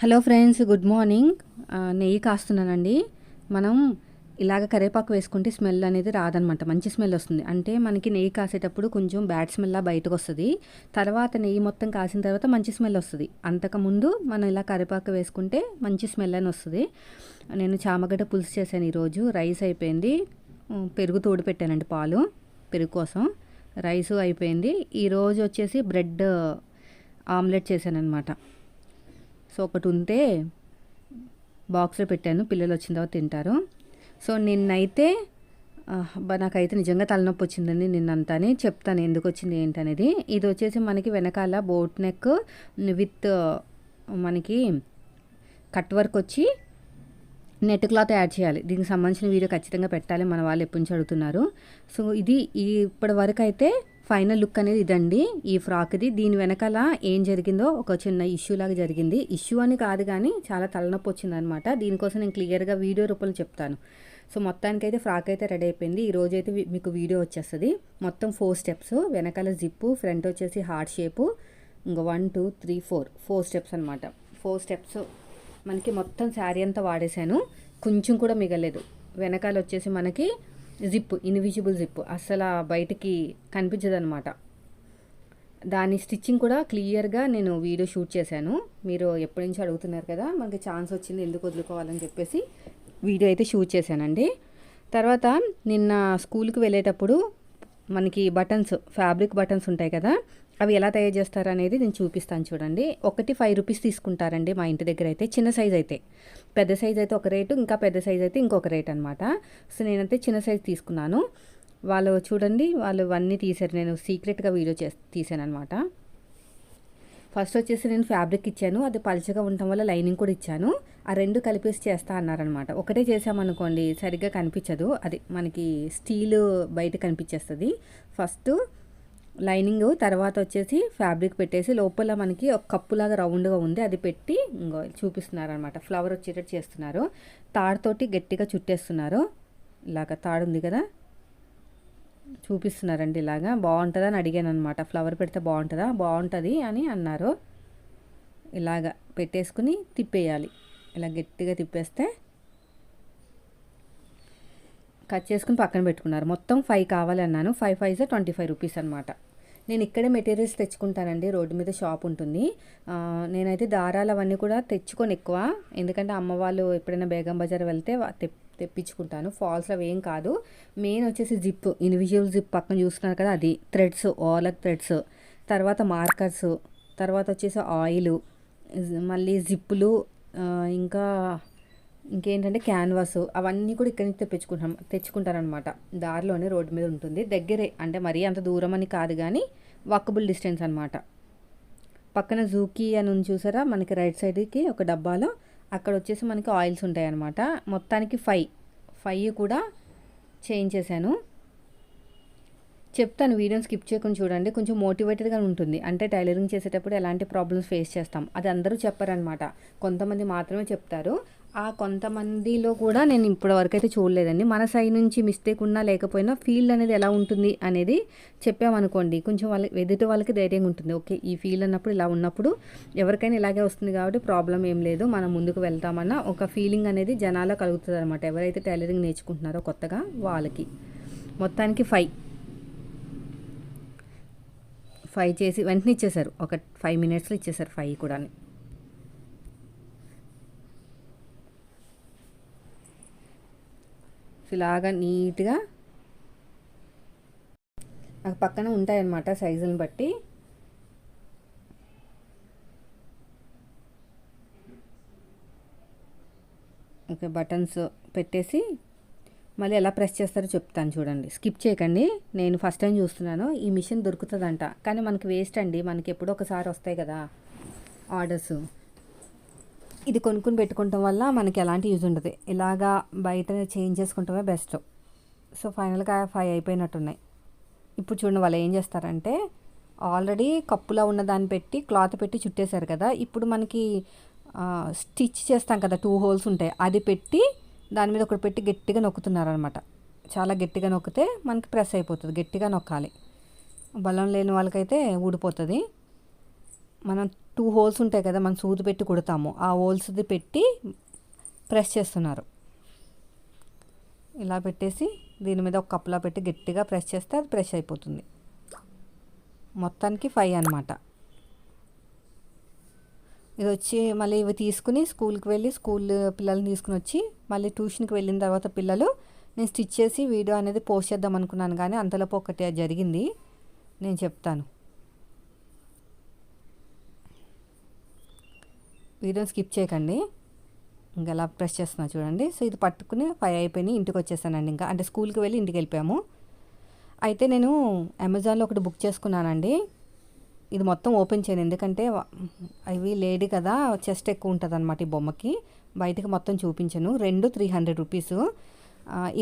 Hello friends good morning. నెయ్యి కాస్తున్నానండి. మనం ఇలాగ కరివేపాకు వేసుకుంటే స్మెల్ అనేది రాదనమాట. మంచి స్మెల్ వస్తుంది. అంటే మనకి నెయ్యి కాసేటప్పుడు కొంచెం బ్యాడ్ స్మెల్లా బయటకు వస్తుంది. తర్వాత నెయ్యి మొత్తం కాసిన తర్వాత మంచి స్మెల్ వస్తుంది. అంతకుముందు మనం ఇలా కరివేపాకు వేసుకుంటే మంచి స్మెల్ అని వస్తుంది. నేను చామగడ్డ పులుసు చేశాను ఈరోజు. రైస్ అయిపోయింది. పెరుగు తోడు పెట్టానండి పాలు పెరుగు కోసం. రైసు అయిపోయింది. ఈరోజు వచ్చేసి బ్రెడ్ ఆమ్లెట్ చేశాను అనమాట సో ఒకటి ఉంటే బాక్స్లో పెట్టాను పిల్లలు వచ్చిన తర్వాత తింటారు. సో నిన్నైతే నాకైతే నిజంగా తలనొప్పి వచ్చిందండి నిన్నంతానే చెప్తాను ఎందుకు వచ్చింది ఏంటనేది. ఇది వచ్చేసి మనకి వెనకాల బోట్ నెక్ విత్ మనకి కట్ వర్క్ వచ్చి నెట్ క్లాత్ యాడ్ చేయాలి. దీనికి సంబంధించిన వీడియో ఖచ్చితంగా పెట్టాలి మన వాళ్ళు ఎప్పటి నుంచి అడుగుతున్నారు. సో ఇది ఇప్పటి వరకు అయితే ఫైనల్ లుక్ అనేది ఇదండి. ఈ ఫ్రాక్ది దీని వెనకాల ఏం జరిగిందో ఒక చిన్న ఇష్యూ లాగా జరిగింది. ఇష్యూ అని కాదు కానీ చాలా తలనొప్పి వచ్చిందనమాట దీనికోసం నేను క్లియర్గా వీడియో రూపంలో చెప్తాను. సో మొత్తానికైతే ఫ్రాక్ అయితే రెడీ అయిపోయింది. ఈ రోజు అయితే మీకు వీడియో వచ్చేస్తుంది. మొత్తం ఫోర్ స్టెప్స్ వెనకాల జిప్పు ఫ్రంట్ వచ్చేసి హార్ట్ షేపు ఇంకా one two three four four steps అనమాట ఫోర్ స్టెప్స్ మనకి మొత్తం శారీ అంతా వాడేశాను. కొంచెం కూడా మిగలేదు. వెనకాల వచ్చేసి మనకి జిప్ ఇన్విజిబుల్ జిప్ అస్సలు బయటికి కనిపించదు అనమాట దాని స్టిచ్చింగ్ కూడా క్లియర్గా నేను వీడియో షూట్ చేశాను. మీరు ఎప్పటి నుంచి అడుగుతున్నారు కదా మనకి ఛాన్స్ వచ్చింది ఎందుకు వదులుకోవాలని చెప్పేసి వీడియో అయితే షూట్ చేశానండి. తర్వాత నిన్న స్కూల్కి వెళ్ళేటప్పుడు మనకి బటన్స్ ఫ్యాబ్రిక్ బటన్స్ ఉంటాయి కదా అవి ఎలా తయారు చేస్తారు అనేది నేను చూపిస్తాను చూడండి. ఒకటి ఫైవ్ రూపీస్ తీసుకుంటారండి మా ఇంటి దగ్గర అయితే. చిన్న సైజ్ అయితే. పెద్ద సైజ్ అయితే ఒక రేటు ఇంకా పెద్ద సైజ్ అయితే ఇంకొక రేట్ అనమాట సో నేనైతే చిన్న సైజ్ తీసుకున్నాను. వాళ్ళు చూడండి వాళ్ళు ఇవన్నీ తీశారు. నేను సీక్రెట్గా వీడియో చేసి తీసాను అనమాట ఫస్ట్ వచ్చేసి నేను ఫ్యాబ్రిక్ ఇచ్చాను. అది పలుచగా ఉండటం వల్ల లైనింగ్ కూడా ఇచ్చాను. ఆ రెండు కలిపేసి చేస్తా అన్నారనమాట ఒకటే చేసామనుకోండి సరిగ్గా కనిపించదు. అది మనకి స్టీల్ బయట కనిపించేస్తుంది. ఫస్ట్ లైనింగ్ తర్వాత వచ్చేసి ఫ్యాబ్రిక్ పెట్టేసి లోపల మనకి ఒక కప్పులాగా రౌండ్గా ఉంది. అది పెట్టి ఇంకో చూపిస్తున్నారు అనమాట ఫ్లవర్ వచ్చేటట్టు చేస్తున్నారు. తాడుతోటి గట్టిగా చుట్టేస్తున్నారు. ఇలాగ తాడు ఉంది కదా? చూపిస్తున్నారండి ఇలాగా. బాగుంటుందా అని అడిగాను అనమాట ఫ్లవర్ పెడితే బాగుంటుందా? బాగుంటుంది అని అన్నారు. ఇలాగ పెట్టేసుకుని తిప్పేయాలి. ఇలా గట్టిగా తిప్పేస్తే కట్ చేసుకుని పక్కన పెట్టుకున్నారు. మొత్తం ఫైవ్ కావాలి అన్నాను. Five five twenty five rupees అనమాట నేను ఇక్కడే మెటీరియల్స్ తెచ్చుకుంటానండి. రోడ్డు మీద షాప్ ఉంటుంది. నేనైతే దారాలు అవన్నీ కూడా తెచ్చుకొని ఎక్కువ. ఎందుకంటే అమ్మ వాళ్ళు ఎప్పుడైనా బేగం బజార్ వెళ్తే వా- తెప్పించుకుంటాను. ఫాల్స్ అవి ఏం కాదు. మెయిన్ వచ్చేసి జిప్ ఇండివిజువల్ జిప్ పక్కన చూస్తున్నారు కదా అది. థ్రెడ్స్ ఓలక్ థ్రెడ్స్ తర్వాత మార్కర్స్ తర్వాత వచ్చేసి ఆయిల్ మళ్ళీ జిప్పులు ఇంకా ఇంకేంటంటే క్యాన్వాస్ అవన్నీ కూడా ఇక్కడి నుంచి తెప్పించుకుంటాం తెచ్చుకుంటారనమాట దారిలోనే రోడ్డు మీద ఉంటుంది. దగ్గరే అంటే మరీ అంత దూరం అని కాదు కానీ వాకబుల్ డిస్టెన్స్ అనమాట పక్కన జూకీ అని ఉంది చూసారా? మనకి రైట్ సైడ్కి ఒక డబ్బాలో. అక్కడ వచ్చేసి మనకి ఆయిల్స్ ఉంటాయి అనమాట మొత్తానికి ఫైవ్ ఫైవ్ కూడా చేంజ్ చేశాను. చెప్తాను వీడియోని స్కిప్ చేయకుండా చూడండి. కొంచెం మోటివేటెడ్గా ఉంటుంది. అంటే టైలరింగ్ చేసేటప్పుడు ఎలాంటి ప్రాబ్లమ్స్ ఫేస్ చేస్తాం. అది అందరూ చెప్పారనమాట కొంతమంది మాత్రమే చెప్తారు. ఆ కొంతమందిలో కూడా నేను ఇప్పటి వరకు అయితే చూడలేదండి. మన సైడ్ నుంచి మిస్టేక్ ఉన్నా లేకపోయినా ఫీల్డ్ అనేది ఎలా ఉంటుంది అనేది చెప్పామనుకోండి కొంచెం వాళ్ళకి ఎదుటి వాళ్ళకి ధైర్యంగా ఉంటుంది. ఓకే ఈ ఫీల్డ్ అన్నప్పుడు ఇలా ఉన్నప్పుడు ఎవరికైనా ఇలాగే వస్తుంది కాబట్టి ప్రాబ్లం ఏం లేదు. మనం ముందుకు వెళ్తామన్న ఒక ఫీలింగ్ అనేది జనాల్లో కలుగుతుంది అనమాట ఎవరైతే టైలరింగ్ నేర్చుకుంటున్నారో కొత్తగా వాళ్ళకి. మొత్తానికి ఫైవ్ ఫైవ్ చేసి వెంటనే ఇచ్చేసారు ఒక ఫైవ్ మినిట్స్లో ఇచ్చేసారు ఫైవ్ కూడా ఇలాగా నీట్గా నాకు పక్కన ఉంటాయన్నమాట సైజులను బట్టి. ఓకే బటన్స్ పెట్టేసి మళ్ళీ ఎలా ప్రెస్ చేస్తారో చెప్తాను చూడండి. స్కిప్ చేయకండి. నేను ఫస్ట్ టైం చూస్తున్నాను. ఈ మిషన్ దొరుకుతుందంట. కానీ మనకి వేస్ట్ అండి. మనకి ఎప్పుడో ఒకసారి వస్తాయి కదా ఆర్డర్స్. ఇది కొనుక్కుని పెట్టుకోవటం వల్ల మనకి ఎలాంటి యూజ్ ఉండదు. ఇలాగా బయట చేంజ్ చేసుకుంటమే బెస్ట్. సో ఫైనల్గా ఫైవ్ అయిపోయినట్టున్నాయి. ఇప్పుడు చూడండి వాళ్ళు ఏం చేస్తారంటే ఆల్రెడీ కప్పులో ఉన్న దాన్ని పెట్టి క్లాత్ పెట్టి చుట్టేశారు కదా. ఇప్పుడు మనకి స్టిచ్ చేస్తాం కదా టూ హోల్స్ ఉంటాయి. అది పెట్టి దాని మీద ఒకటి పెట్టి గట్టిగా నొక్కుతున్నారు అనమాట చాలా గట్టిగా నొక్కితే మనకి ప్రెస్ అయిపోతుంది. గట్టిగా నొక్కాలి. బలం లేని వాళ్ళకైతే ఊడిపోతుంది. మనం టూ హోల్స్ ఉంటాయి కదా మనం సూది పెట్టి కుడతాము. ఆ హోల్స్ది పెట్టి ప్రెస్ చేస్తున్నారు. ఇలా పెట్టేసి దీని మీద ఒక కప్పులా పెట్టి గట్టిగా ప్రెస్ చేస్తే అది ప్రెస్ అయిపోతుంది. మొత్తానికి ఫైవ్ అనమాట ఇది వచ్చి మళ్ళీ ఇవి తీసుకుని స్కూల్కి వెళ్ళి స్కూల్ పిల్లల్ని తీసుకుని వచ్చి మళ్ళీ ట్యూషన్కి వెళ్ళిన తర్వాత పిల్లలు నేను స్టిచ్ చేసి వీడియో అనేది పోస్ట్ చేద్దాం అనుకున్నాను కానీ అంతలోపు ఒకటి జరిగింది. నేను చెప్తాను. వీడియోని స్కిప్ చేయకండి. ఇంకా అలా ప్రెస్ చేస్తున్నా చూడండి. సో ఇది పట్టుకుని ఫైవ్ అయిపోయినాయి ఇంటికి వచ్చేసానండి ఇంకా. అంటే స్కూల్కి వెళ్ళి ఇంటికి వెళ్ళిపోయాము అయితే నేను అమెజాన్లో ఒకటి బుక్ చేసుకున్నానండి. ఇది మొత్తం ఓపెన్ చేయను. ఎందుకంటే అవి లేడీ కదా చెస్ట్ ఎక్కువ ఉంటుంది అనమాట ఈ బొమ్మకి. బయటకు మొత్తం చూపించను. రెండు త్రీ హండ్రెడ్ రూపీస్.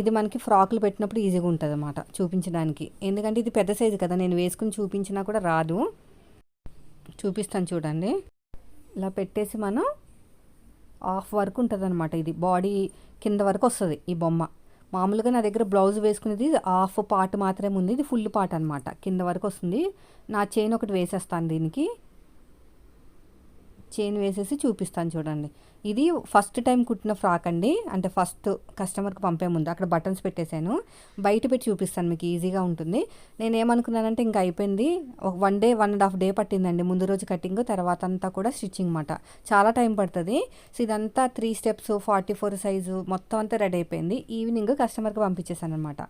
ఇది మనకి ఫ్రాకులు పెట్టినప్పుడు ఈజీగా ఉంటుంది అనమాట చూపించడానికి. ఎందుకంటే ఇది పెద్ద సైజు కదా. నేను వేసుకుని చూపించినా కూడా రాదు. చూపిస్తాను చూడండి. ఇలా పెట్టేసి మనం హాఫ్ వరకు ఉంటుంది అనమాట ఇది. బాడీ కింద వరకు వస్తుంది ఈ బొమ్మ. మామూలుగా నా దగ్గర బ్లౌజ్ వేసుకునేది హాఫ్ పార్ట్ మాత్రమే ఉంది. ఇది ఫుల్ పార్ట్ అనమాట కింద వరకు వస్తుంది. నా చైన్ ఒకటి వేసేస్తాను దీనికి. చైన్ వేసేసి చూపిస్తాను చూడండి. ఇది ఫస్ట్ టైం కుట్టిన ఫ్రాక్ అండి. అంటే ఫస్ట్ కస్టమర్కి పంపే ముందు అక్కడ బటన్స్ పెట్టేశాను. బయట పెట్టి చూపిస్తాను మీకు ఈజీగా ఉంటుంది. నేను ఏమనుకున్నానంటే ఇంకా అయిపోయింది. ఒక one day one and half day పట్టిందండి. ముందు రోజు కటింగ్ తర్వాత అంతా కూడా స్టిచ్చింగ్ మాట చాలా టైం పడుతుంది. సో ఇదంతా three steps forty four size మొత్తం అంతా రెడీ అయిపోయింది. ఈవినింగ్ కస్టమర్కి పంపించేశాను అనమాట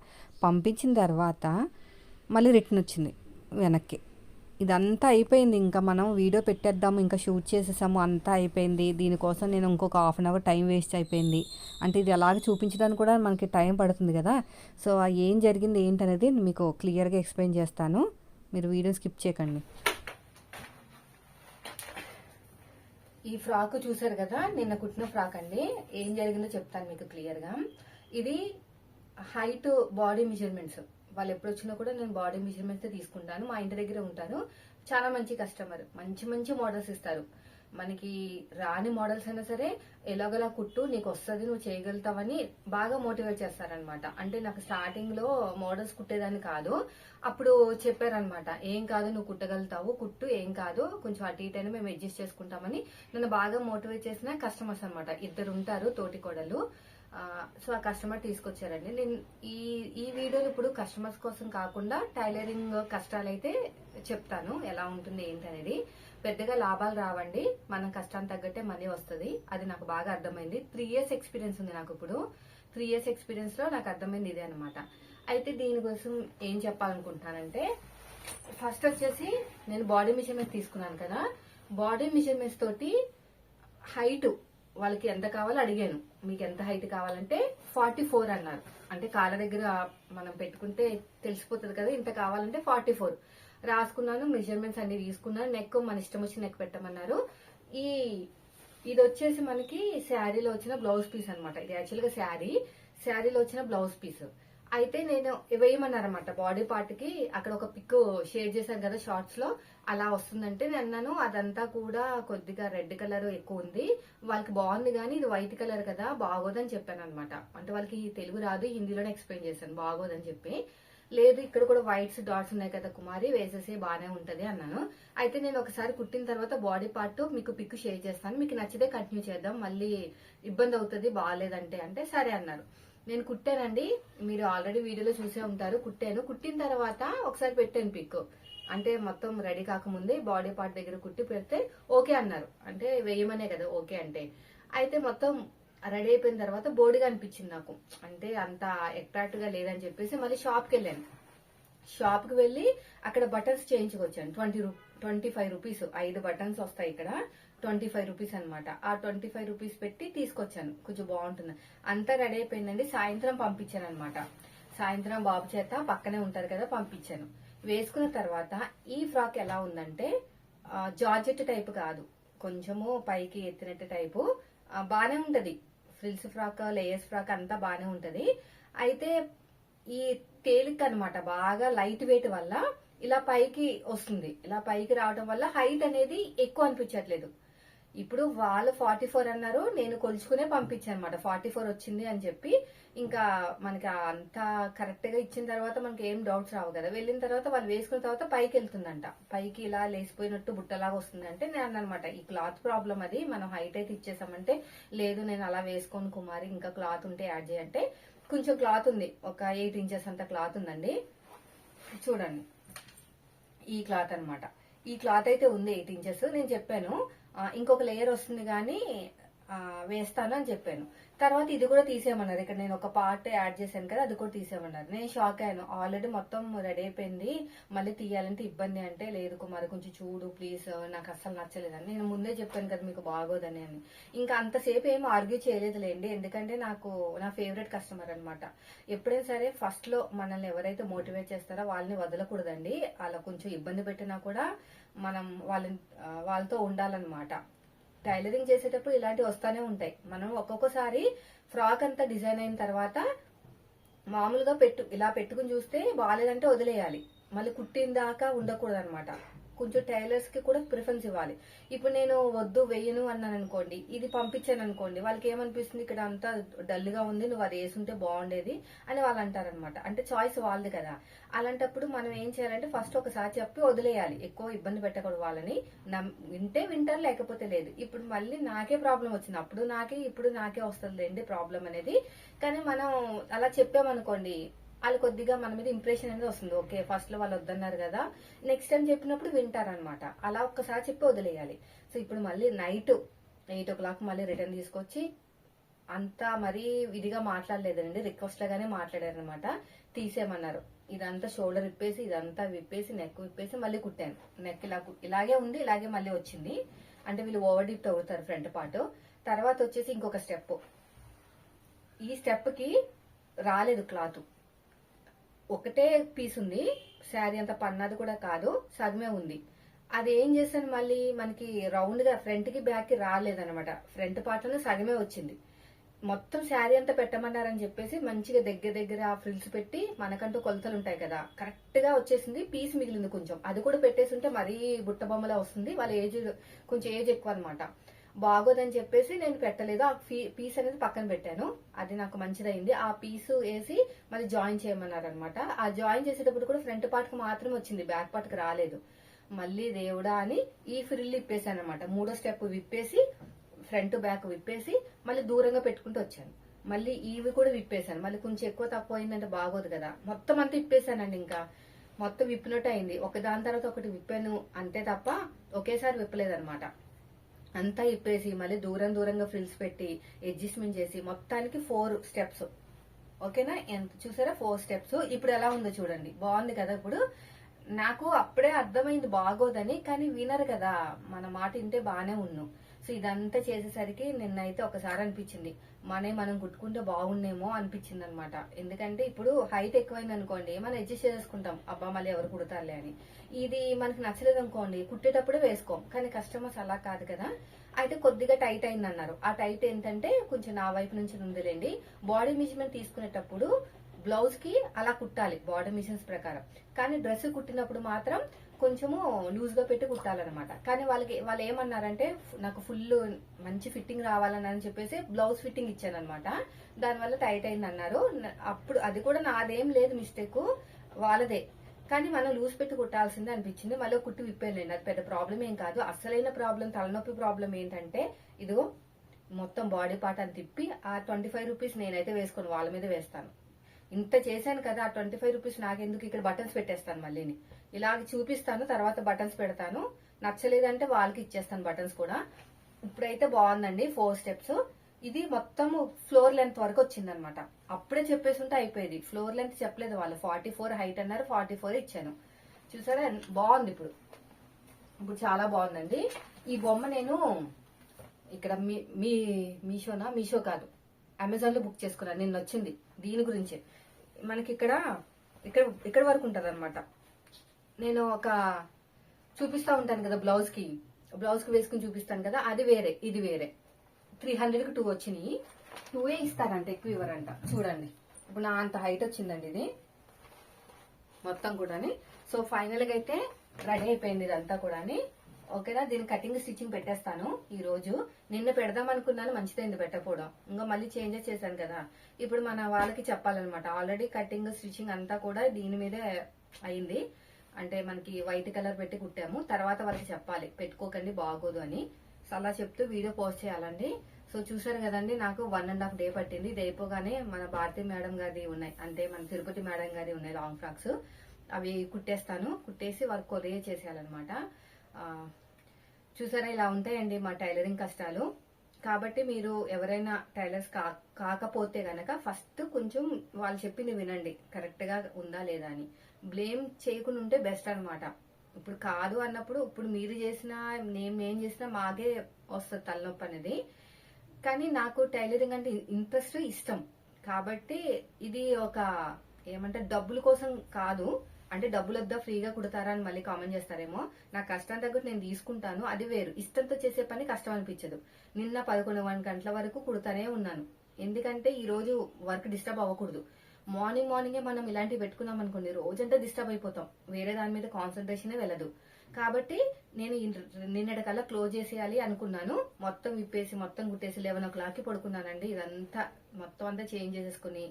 పంపించిన తర్వాత మళ్ళీ రిటర్న్ వచ్చింది వెనక్కి. ఇదంతా అయిపోయింది. ఇంకా మనం వీడియో పెట్టేద్దాము ఇంకా షూట్ చేసేసాము అంతా అయిపోయింది. దీనికోసం నేను ఇంకొక half an hour time waste అయిపోయింది. అంటే ఇది అలాగే చూపించడానికి కూడా మనకి టైం పడుతుంది కదా. సో ఏం జరిగింది ఏంటనేది మీకు క్లియర్గా ఎక్స్ప్లెయిన్ చేస్తాను. మీరు వీడియో స్కిప్ చేయకండి. ఈ ఫ్రాక్ చూసారు కదా? నిన్న కుట్టిన ఫ్రాక్ అండి. ఏం జరిగిందో చెప్తాను మీకు క్లియర్గా. ఇది హైట్ బాడీ మెజర్మెంట్స్. వాళ్ళు ఎప్పుడు వచ్చినా కూడా నేను బాడీ మెజర్మెంట్స్ తీసుకుంటాను. మా ఇంటి దగ్గర ఉంటాను చాలా మంచి కస్టమర్ మంచి మంచి మోడల్స్ ఇస్తారు. మనకి రాని మోడల్స్ అయినా సరే ఎలాగోలా కుట్టు నీకు వస్తుంది నువ్వు చేయగలుగుతావని బాగా మోటివేట్ చేస్తారనమాట. అంటే నాకు స్టార్టింగ్లో మోడల్స్ కుట్టేదాన్ని కాదు. అప్పుడు చెప్పారనమాట ఏం కాదు నువ్వు కుట్టగలుగుతావు. కుట్టు ఏం కాదు. కొంచెం అటు ఇటు అయినా మేము అడ్జస్ట్ చేసుకుంటామని. నన్ను బాగా మోటివేట్ చేసిన కస్టమర్స్ అనమాట. ఇద్దరు ఉంటారు తోటి కోడలు సో ఆ కస్టమర్ తీసుకొచ్చారండి. నేను ఈ ఈ వీడియోలు ఇప్పుడు కస్టమర్స్ కోసం కాకుండా టైలరింగ్ కష్టాలు అయితే చెప్తాను ఎలా ఉంటుంది ఏంటి అనేది పెద్దగా లాభాలు రావండి మనం కష్టాన్ని తగ్గట్టే మనీ వస్తుంది. అది నాకు బాగా అర్థమైంది. త్రీ ఇయర్స్ ఎక్స్పీరియన్స్ ఉంది నాకు ఇప్పుడు. త్రీ ఇయర్స్ ఎక్స్పీరియన్స్లో నాకు అర్థమైంది ఇదే అనమాట అయితే దీనికోసం ఏం చెప్పాలనుకుంటున్నానంటే ఫస్ట్ వచ్చేసి నేను బాడీ మెజర్మెంట్ తీసుకున్నాను కదా. బాడీ మెజర్మెంట్స్ తోటి హైట్ వాళ్ళకి ఎంత కావాలో అడిగాను. మీకు ఎంత హైట్ కావాలంటే ఫార్టీ ఫోర్ అన్నారు. అంటే కాళ్ళ దగ్గర మనం పెట్టుకుంటే తెలిసిపోతుంది కదా ఇంత కావాలంటే ఫార్టీ ఫోర్. రాసుకున్నాను మెజర్మెంట్స్ అన్ని తీసుకున్నాను. నెక్ మన ఇష్టం వచ్చి నెక్ పెట్టమన్నారు. ఈ ఇది వచ్చేసి మనకి శారీలో వచ్చిన బ్లౌజ్ పీస్ అనమాట ఇది యాక్చువల్గా శారీ. శారీలో వచ్చిన బ్లౌజ్ పీస్ అయితే నేను వేయమన్నారనమాట బాడీ పార్ట్కి. అక్కడ ఒక పిక్ షేర్ చేశాను కదా షార్ట్స్లో. అలా వస్తుందంటే నేను అన్నాను అదంతా కూడా కొద్దిగా రెడ్ కలర్ ఎక్కువ ఉంది. వాళ్ళకి బాగుంది కానీ ఇది వైట్ కలర్ కదా బాగోదని చెప్పాను అనమాట అంటే వాళ్ళకి తెలుగు రాదు హిందీలోనే ఎక్స్ప్లెయిన్ చేశాను బాగోదని చెప్పి. లేదు ఇక్కడ కూడా వైట్స్ డాట్స్ ఉన్నాయి కదా కుమారి వేసేసి బాగానే ఉంటది అన్నాను. అయితే నేను ఒకసారి కుట్టిన తర్వాత బాడీ పార్ట్ మీకు పిక్ షేర్ చేస్తాను. మీకు నచ్చితే కంటిన్యూ చేద్దాం మళ్ళీ ఇబ్బంది అవుతుంది బాగాలేదంటే అంటే సరే అన్నారు. నేను కుట్టానండి. మీరు ఆల్రెడీ వీడియోలో చూసే ఉంటారు. కుట్టాను. కుట్టిన తర్వాత ఒకసారి పెట్టాను పిక్. అంటే మొత్తం రెడీ కాకముందే బాడీ పార్ట్ దగ్గర కుట్టి పెడితే ఓకే అన్నారు. అంటే వేయమనే కదా ఓకే అంటే. అయితే మొత్తం రెడీ అయిపోయిన తర్వాత బోడిగా అనిపించింది నాకు. అంటే అంత అట్రాక్ట్గా లేదని చెప్పేసి మళ్ళీ షాప్కి వెళ్ళాను. షాప్కి వెళ్ళి అక్కడ బటన్స్ చేయించుకొచ్చాను ట్వంటీ రూ ట్వంటీ ఫైవ్ రూపీస్ ఐదు బటన్స్ వస్తాయి ఇక్కడ. ట్వంటీ ఫైవ్ రూపీస్ అనమాట ఆ ట్వంటీ ఫైవ్ రూపీస్ పెట్టి తీసుకొచ్చాను. కొంచెం బాగుంటుంది. అంతా రెడీ అయిపోయిందండి. సాయంత్రం పంపించాను అనమాట సాయంత్రం బాబు చేత పక్కనే ఉంటారు కదా పంపించాను. వేసుకున్న తర్వాత ఈ ఫ్రాక్ ఎలా ఉందంటే జార్జెట్ టైప్ కాదు. కొంచెము పైకి ఎత్తినట్టు టైపు. బాగానే బానే ఉంటది. ఫ్రిల్స్ ఫ్రాక్ లేయర్స్ ఫ్రాక్ అంతా బానే ఉంటది. అయితే ఈ తేలిక అనమాట బాగా లైట్ వెయిట్ వల్ల ఇలా పైకి వస్తుంది. ఇలా పైకి రావడం వల్ల హైట్ అనేది ఎక్కువ అనిపించట్లేదు. ఇప్పుడు వాళ్ళు ఫార్టీ ఫోర్ అన్నారు నేను కొలుచుకునే పంపించాను అనమాట ఫార్టీ ఫోర్ వచ్చింది అని చెప్పి ఇంకా మనకి అంత కరెక్ట్గా ఇచ్చిన తర్వాత మనకి ఏం డౌట్స్ రావు కదా. వెళ్ళిన తర్వాత వాళ్ళు వేసుకున్న తర్వాత పైకి వెళ్తుందంట. పైకి ఇలా లేసిపోయినట్టు బుట్టలాగా వస్తుంది అంటే నేను అనమాట ఈ క్లాత్ ప్రాబ్లం అది మనం హైట్ అయితే ఇచ్చేసామంటే లేదు నేను అలా వేసుకోను కుమారి ఇంకా క్లాత్ ఉంటే యాడ్ చేయంటే కొంచెం క్లాత్ ఉంది. ఒక ఎయిట్ ఇంచెస్ అంత క్లాత్ ఉందండి. చూడండి. ఈ క్లాత్ అన్నమాట. ఈ క్లాత్ అయితే ఉంది ఎయిట్ ఇంచెస్. నేను చెప్పాను. ఇంకొక లేయర్ వస్తుంది కానీ వేస్తాను అని చెప్పాను. తర్వాత ఇది కూడా తీసేయమన్నారు. ఇక్కడ నేను ఒక పార్ట్ యాడ్ చేశాను కదా అది కూడా తీసేయమన్నారు. నేను షాక్ అయ్యాను. ఆల్రెడీ మొత్తం రెడీ అయిపోయింది. మళ్ళీ తీయాలంటే ఇబ్బంది అంటే లేదు కుమారి కొంచెం చూడు ప్లీజ్ నాకు అస్సలు నచ్చలేదని. నేను ముందే చెప్పాను కదా మీకు బాగోదని అని. ఇంకా అంతసేపు ఏం ఆర్గ్యూ చేయలేదులేండి. ఎందుకంటే నాకు నా ఫేవరెట్ కస్టమర్ అనమాట ఎప్పుడైనా సరే ఫస్ట్లో మనల్ని ఎవరైతే మోటివేట్ చేస్తారో వాళ్ళని వదలకూడదండి. అలా కొంచెం ఇబ్బంది పెట్టినా కూడా మనం వాళ్ళని వాళ్ళతో ఉండాలన్నమాట. టైలరింగ్ చేసేటప్పుడు ఇలాంటివి వస్తానే ఉంటాయి. మనం ఒక్కొక్కసారి ఫ్రాక్ అంతా డిజైన్ అయిన తర్వాత మామూలుగా పెట్టు ఇలా పెట్టుకుని చూస్తే బాగాలేదంటే వదిలేయాలి. మళ్ళీ కుట్టిన దాకా ఉండకూడదు అనమాట కొంచెం టైలర్స్కి కూడా ప్రిఫరెన్స్ ఇవ్వాలి. ఇప్పుడు నేను వద్దు వెయ్యను అన్నాను అనుకోండి ఇది పంపించాను అనుకోండి వాళ్ళకి ఏమనిపిస్తుంది ఇక్కడ అంతా డల్గా ఉంది నువ్వు అది వేసుంటే బాగుండేది అని వాళ్ళు అంటారనమాట. అంటే చాయిస్ వాళ్ళది కదా. అలాంటప్పుడు మనం ఏం చేయాలంటే ఫస్ట్ ఒకసారి చెప్పి వదిలేయాలి. ఎక్కువ ఇబ్బంది పెట్టకూడదు వాళ్ళని. నమ్- వింటే వింటారు లేకపోతే లేదు. ఇప్పుడు మళ్ళీ నాకే ప్రాబ్లం వచ్చింది. అప్పుడు నాకే ఇప్పుడు నాకే వస్తుంది లేండి ప్రాబ్లం అనేది. కానీ మనం అలా చెప్పామనుకోండి వాళ్ళు కొద్దిగా మన మీద ఇంప్రెషన్ అనేది వస్తుంది. ఓకే ఫస్ట్లో వాళ్ళు వద్దన్నారు కదా. నెక్స్ట్ టైం చెప్పినప్పుడు వింటారనమాట అలా ఒక్కసారి చెప్పి వదిలేయాలి. సో ఇప్పుడు మళ్ళీ నైట్ ఎయిట్ ఓ క్లాక్ మళ్ళీ రిటర్న్ తీసుకొచ్చి అంతా మరీ ఇదిగా మాట్లాడలేదండి. రిక్వెస్ట్ లాగానే మాట్లాడారు అనమాట తీసేయమన్నారు. ఇదంతా షోల్డర్ విప్పేసి ఇదంతా విప్పేసి నెక్ విప్పేసి మళ్ళీ కుట్టాను. నెక్ ఇలా ఇలాగే ఉంది ఇలాగే మళ్ళీ వచ్చింది. అంటే వీళ్ళు ఓవర్ డిప్ అవుతారు ఫ్రంట్ పార్ట్ తర్వాత వచ్చేసి ఇంకొక స్టెప్ ఈ స్టెప్కి రాలేదు క్లాత్ ఒకటే పీస్ ఉంది. శారీ అంత పన్నది కూడా కాదు. సగమే ఉంది. అది ఏం చేశాను మళ్ళీ? మనకి రౌండ్గా ఫ్రంట్కి బ్యాక్కి రాలేదనమాట ఫ్రంట్ పార్ట్లో సగమే వచ్చింది. మొత్తం శారీ అంతా పెట్టమన్నారని చెప్పేసి మంచిగా దగ్గర దగ్గర ఫ్రిల్స్ పెట్టి మనకంటూ కొలతలు ఉంటాయి కదా. కరెక్ట్గా వచ్చేసింది. పీస్ మిగిలింది కొంచెం. అది కూడా పెట్టేసి ఉంటే మరీ బుట్ట బొమ్మలా వస్తుంది. వాళ్ళ ఏజ్ కొంచెం ఏజ్ ఎక్కువ అనమాట బాగోదని చెప్పేసి నేను పెట్టలేదు. ఆ పీస్ అనేది పక్కన పెట్టాను. అది నాకు మంచిదైంది. ఆ పీస్ వేసి మళ్ళీ జాయిన్ చేయమన్నారు అనమాట ఆ జాయిన్ చేసేటప్పుడు కూడా ఫ్రంట్ పార్ట్కి మాత్రం వచ్చింది. బ్యాక్ పార్ట్కి రాలేదు. మళ్ళీ దేవుడా అని ఈ ఫ్రిల్ ఇప్పేసాను అనమాట మూడో స్టెప్ విప్పేసి ఫ్రంట్ బ్యాక్ విప్పేసి మళ్ళీ దూరంగా పెట్టుకుంటూ వచ్చాను. మళ్ళీ ఇవి కూడా విప్పేశాను. మళ్ళీ కొంచెం ఎక్కువ తక్కువ అయిందంటే బాగోదు కదా. మొత్తం అంతా విప్పేశానండి ఇంకా. మొత్తం విప్పినట్టు అయింది. ఒక దాని తర్వాత ఒకటి విప్పాను. అంతే తప్ప ఒకేసారి విప్పలేదన్నమాట. అంతా ఇప్పేసి మళ్ళీ దూరం దూరంగా ఫ్రిల్స్ పెట్టి అడ్జస్ట్మెంట్ చేసి మొత్తానికి ఫోర్ స్టెప్స్ ఓకేనా? ఎంత చూసారా? ఫోర్ స్టెప్స్ ఇప్పుడు ఎలా ఉందో చూడండి. బాగుంది కదా ఇప్పుడు? నాకు అప్పుడే అర్థమైంది బాగోదని కానీ వినరు కదా. మన మాట వింటే బాగానే ఉన్నాం సో ఇదంతా చేసేసరికి నిన్నైతే ఒకసారి అనిపించింది. మనే మనం కుట్టుకుంటే బాగుండేమో అనిపించింది అనమాట ఎందుకంటే ఇప్పుడు హైట్ ఎక్కువైంది అనుకోండి మనం అడ్జస్ట్ చేసుకుంటాం అబ్బా మళ్ళీ ఎవరు కుడతారులే అని. ఇది మనకి నచ్చలేదు అనుకోండి కుట్టేటప్పుడే వేసుకోం. కానీ కస్టమర్స్ అలా కాదు కదా. అయితే కొద్దిగా టైట్ అయింది అన్నారు ఆ టైట్ ఏంటంటే కొంచెం నా వైపు నుంచి ఉందిలేండి. బాడీ మెజర్మెంట్ తీసుకునేటప్పుడు బ్లౌజ్కి అలా కుట్టాలి బాడీ మిషన్స్ ప్రకారం. కానీ డ్రెస్ కుట్టినప్పుడు మాత్రం కొంచెము లూజ్గా పెట్టి కుట్టాలన్నమాట. కానీ వాళ్ళకి వాళ్ళు ఏమన్నారంటే నాకు ఫుల్ మంచి ఫిట్టింగ్ రావాలని అని చెప్పేసి బ్లౌజ్ ఫిట్టింగ్ ఇచ్చాను అనమాట దానివల్ల టైట్ అయింది అన్నారు. అప్పుడు అది కూడా నాదేం లేదు మిస్టేక్ వాళ్ళదే. కానీ మనం లూజ్ పెట్టి కుట్టాల్సిందే అనిపించింది. మళ్ళీ కుట్టి విప్పేయండి అది పెద్ద ప్రాబ్లం ఏం కాదు. అసలైన ప్రాబ్లం తలనొప్పి ప్రాబ్లం ఏంటంటే ఇదిగో మొత్తం బాడీ పార్ట్ అని తిప్పి ఆ ట్వంటీ ఫైవ్ రూపీస్ నేనైతే వేసుకొని వాళ్ళ మీద వేస్తాను. ఇంత చేశాను కదా ఆ ట్వంటీ ఫైవ్ రూపీస్ నాకెందుకు? ఇక్కడ బటన్స్ పెట్టేస్తాను మళ్ళీని. ఇలాగ చూపిస్తాను తర్వాత బటన్స్ పెడతాను. నచ్చలేదంటే వాళ్ళకి ఇచ్చేస్తాను బటన్స్ కూడా. ఇప్పుడైతే బాగుందండి ఫోర్ స్టెప్స్ ఇది మొత్తం ఫ్లోర్ లెంత్ వరకు వచ్చిందనమాట. అప్పుడే చెప్పేసి ఉంటే అయిపోయేది. ఫ్లోర్ లెంత్ చెప్పలేదు వాళ్ళు. ఫార్టీ ఫోర్ హైట్ అన్నారు ఫార్టీ ఫోర్ ఇచ్చాను. చూసారా? బాగుంది ఇప్పుడు. ఇప్పుడు చాలా బాగుందండి. ఈ బొమ్మ నేను ఇక్కడ మీ మీ మీషోనా? మీషో కాదు. అమెజాన్లో బుక్ చేసుకున్నాను. నిన్న వచ్చింది దీని గురించే. మనకి ఇక్కడ ఇక్కడ ఇక్కడ వరకు ఉంటది అనమాట నేను ఒక చూపిస్తా ఉంటాను కదా బ్లౌజ్కి బ్లౌజ్కి వేసుకుని చూపిస్తాను కదా అది వేరే ఇది వేరే. త్రీ హండ్రెడ్కి టూ వచ్చినాయి. టూ ఏ ఇస్తారంట ఎక్కువ ఇవ్వరంట. చూడండి. ఇప్పుడు నా అంత హైట్ వచ్చిందండి ఇది. మొత్తం కూడాని. సో ఫైనల్గా అయితే రెడీ అయిపోయింది ఇదంతా కూడాని. ఓకేనా? దీని కటింగ్ స్టిచ్చింగ్ పెట్టేస్తాను ఈ రోజు నిన్న పెడదాం అనుకున్నాను మంచిదైంది పెట్టకపోవడం. ఇంకా మళ్ళీ చేంజెస్ చేశాను కదా. ఇప్పుడు మన వాళ్ళకి చెప్పాలన్నమాట. ఆల్రెడీ కటింగ్ స్టిచ్చింగ్ అంతా కూడా దీని మీదే అయింది. అంటే మనకి వైట్ కలర్ పెట్టి కుట్టాము. తర్వాత వాళ్ళకి చెప్పాలి. పెట్టుకోకండి బాగోదు అని. సో అలా చెప్తూ వీడియో పోస్ట్ చేయాలండి. సో చూసారు కదండి నాకు వన్ అండ్ హాఫ్ డే పట్టింది. ఇది అయిపోగానే మన భారతి మేడం గారి ఉన్నాయి. అంటే మన తిరుపతి మేడం గారి ఉన్నాయి లాంగ్ ఫ్రాక్స్ అవి కుట్టేస్తాను. కుట్టేసి వర్క్ కొరియర్ చేసేయాలన్నమాట. చూసారా ఇలా ఉంటాయండి మా టైలరింగ్ కష్టాలు. కాబట్టి మీరు ఎవరైనా టైలర్స్ కా కాకపోతే గనక ఫస్ట్ కొంచెం వాళ్ళు చెప్పింది వినండి. కరెక్ట్గా ఉందా లేదా అని. బ్లేమ్ చేయకుండా ఉంటే బెస్ట్ అన్నమాట. ఇప్పుడు కాదు అన్నప్పుడు ఇప్పుడు మీరు చేసినా నేను ఏం చేసినా మాకే వస్తుంది తలనొప్పి అనేది. కానీ నాకు టైలరింగ్ అంటే ఇంట్రెస్ట్ ఇష్టం. కాబట్టి ఇది ఒక ఏమంటే డబ్బుల కోసం కాదు. అంటే డబ్బులు వద్దా ఫ్రీగా కుడతారా అని మళ్ళీ కామెంట్ చేస్తారేమో. నా కష్టం తగ్గట్టు నేను తీసుకుంటాను అది వేరు. ఇష్టంతో చేసే పని కష్టం అనిపించదు. నిన్న పదకొండు గంటల వరకు కుడతానే ఉన్నాను. ఎందుకంటే ఈ రోజు వర్క్ డిస్టర్బ్ అవ్వకూడదు. మార్నింగ్ మార్నింగే మనం ఇలాంటివి పెట్టుకున్నాం అనుకోండి రోజంతా డిస్టర్బ్ అయిపోతాం. వేరే దాని మీద కాన్సన్ట్రేషన్ వెళ్ళదు. కాబట్టి నేను నిన్నటి కల్లా క్లోజ్ చేసేయాలి అనుకున్నాను. మొత్తం విప్పేసి మొత్తం కుట్టేసి లెవెన్ ఓ క్లాక్కి పడుకున్నానండి. ఇదంతా మొత్తం అంతా చేంజ్ చేసేసుకుని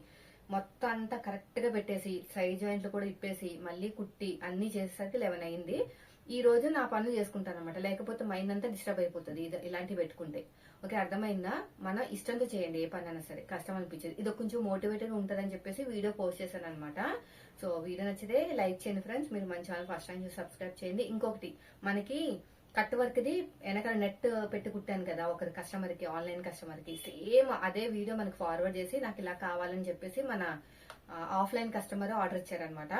మొత్తం అంతా కరెక్ట్గా పెట్టేసి సైడ్ జాయింట్లు కూడా ఇప్పేసి మళ్ళీ కుట్టి అన్ని చేసేసరికి లెవెన్ అయింది. ఈ రోజు నా పనులు చేసుకుంటాను అనమాట లేకపోతే మైండ్ అంతా డిస్టర్బ్ అయిపోతుంది. ఇది ఇలాంటివి పెట్టుకుంటే. ఓకే అర్థమైందా? మన ఇష్టంతో చేయండి. ఏ పని అయినా సరే. కష్టం అనిపించేది. ఇది కొంచెం మోటివేటెడ్ ఉంటుందని చెప్పేసి వీడియో పోస్ట్ చేశాను అనమాట సో వీడియో నచ్చితే లైక్ చేయండి ఫ్రెండ్స్ మీరు మన ఛానల్ ఫస్ట్ టైం సబ్స్క్రైబ్ చేయండి. ఇంకొకటి మనకి కట్ వర్క్ది వెనకాల నెట్ పెట్టి కుట్టాను కదా ఒక కస్టమర్కి ఆన్లైన్ కస్టమర్కి. సేమ్ అదే వీడియో మనకి ఫార్వర్డ్ చేసి నాకు ఇలా కావాలని చెప్పేసి మన ఆఫ్లైన్ కస్టమర్ ఆర్డర్ ఇచ్చారనమాట.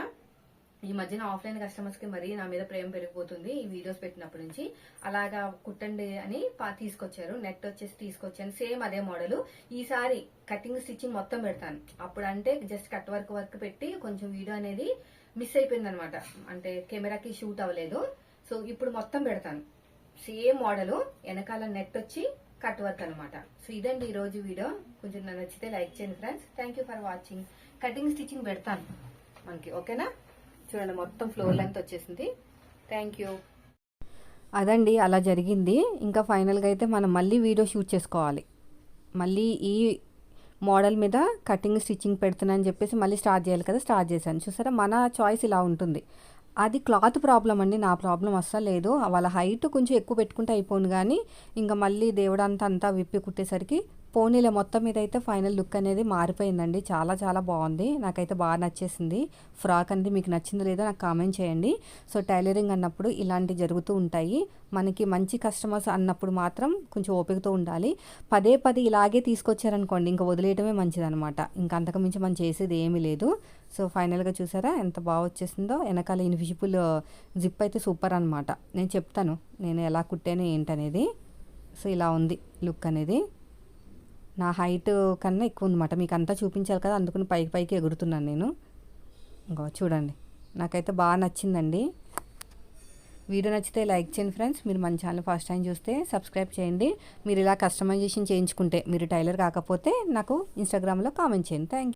ఈ మధ్యన ఆఫ్లైన్ కస్టమర్స్కి మరీ నా మీద ప్రేమ పెరిగిపోతుంది ఈ వీడియోస్ పెట్టినప్పటి నుంచి. అలాగా కుట్టండి అని తీసుకొచ్చారు. నెట్ వచ్చేసి తీసుకొచ్చాను. సేమ్ అదే మోడల్. ఈసారి కటింగ్ స్టిచ్చింగ్ మొత్తం పెడతాను. అప్పుడు అంటే జస్ట్ కట్ వర్క్ వర్క్ పెట్టి కొంచెం వీడియో అనేది మిస్ అయిపోయింది అనమాట అంటే కెమెరాకి షూట్ అవ్వలేదు. సో ఇప్పుడు మొత్తం పెడతాను. సేమ్ మోడల్ వెనకాల నెట్ వచ్చి కట్ వర్క్ అనమాట సో ఇదండి ఈ రోజు వీడియో. కొంచెం నాకు నచ్చితే లైక్ చేయండి friends. Thank you for watching cutting stitching పెడతాను మనకి ఓకేనా? చూడండి మొత్తం ఫ్లోర్ లెంత్ వచ్చేసింది. థ్యాంక్ యూ అదండి అలా జరిగింది. ఇంకా ఫైనల్గా అయితే మనం మళ్ళీ వీడియో షూట్ చేసుకోవాలి. మళ్ళీ ఈ మోడల్ మీద కటింగ్ స్టిచ్చింగ్ పెడుతున్నాను చెప్పేసి మళ్ళీ స్టార్ట్ చేయాలి కదా స్టార్ట్ చేశాను. చూసారా? మన చాయిస్ ఇలా ఉంటుంది. అది క్లాత్ ప్రాబ్లం అండి నా ప్రాబ్లం అస్సలు లేదు. వాళ్ళ హైట్ కొంచెం ఎక్కువ పెట్టుకుంటే అయిపోను కానీ ఇంకా మళ్ళీ దేవుడంతా అంతా విప్పి కుట్టేసరికి పోనీల మొత్తం మీద అయితే ఫైనల్ లుక్ అనేది మారిపోయిందండి. చాలా చాలా బాగుంది. నాకైతే బాగా నచ్చేసింది. ఫ్రాక్ అనేది మీకు నచ్చిందో లేదో నాకు కామెంట్ చేయండి. సో టైలరింగ్ అన్నప్పుడు ఇలాంటివి జరుగుతూ ఉంటాయి. మనకి మంచి కస్టమర్స్ అన్నప్పుడు మాత్రం కొంచెం ఓపికతో ఉండాలి. పదే పదే ఇలాగే తీసుకొచ్చారనుకోండి ఇంకా వదిలేయడమే మంచిదనమాట ఇంకా అంతకుమించి మనం చేసేది ఏమీ లేదు. సో ఫైనల్గా చూసారా? ఎంత బాగా వచ్చేసిందో. వెనకాల ఇన్విజిబుల్ uh, జిప్ అయితే సూపర్ అనమాట నేను చెప్తాను నేను ఎలా కుట్టాను ఏంటనేది. సో ఇలా ఉంది లుక్ అనేది. నా హైట్ కన్నా ఎక్కువ ఉందన్నమాట. మీకు అంతా చూపించాలి కదా అందుకని పైకి పైకి ఎగురుతున్నాను నేను. ఇంకో చూడండి. నాకైతే బాగా నచ్చిందండి. వీడియో నచ్చితే లైక్ చేయండి ఫ్రెండ్స్. మీరు మన ఛానల్ ఫస్ట్ టైం చూస్తే సబ్స్క్రైబ్ చేయండి. మీరు ఇలా కస్టమైజేషన్ చేయించుకుంటే మీరు టైలర్ కాకపోతే నాకు ఇన్స్టాగ్రామ్లో కామెంట్ చేయండి. థ్యాంక్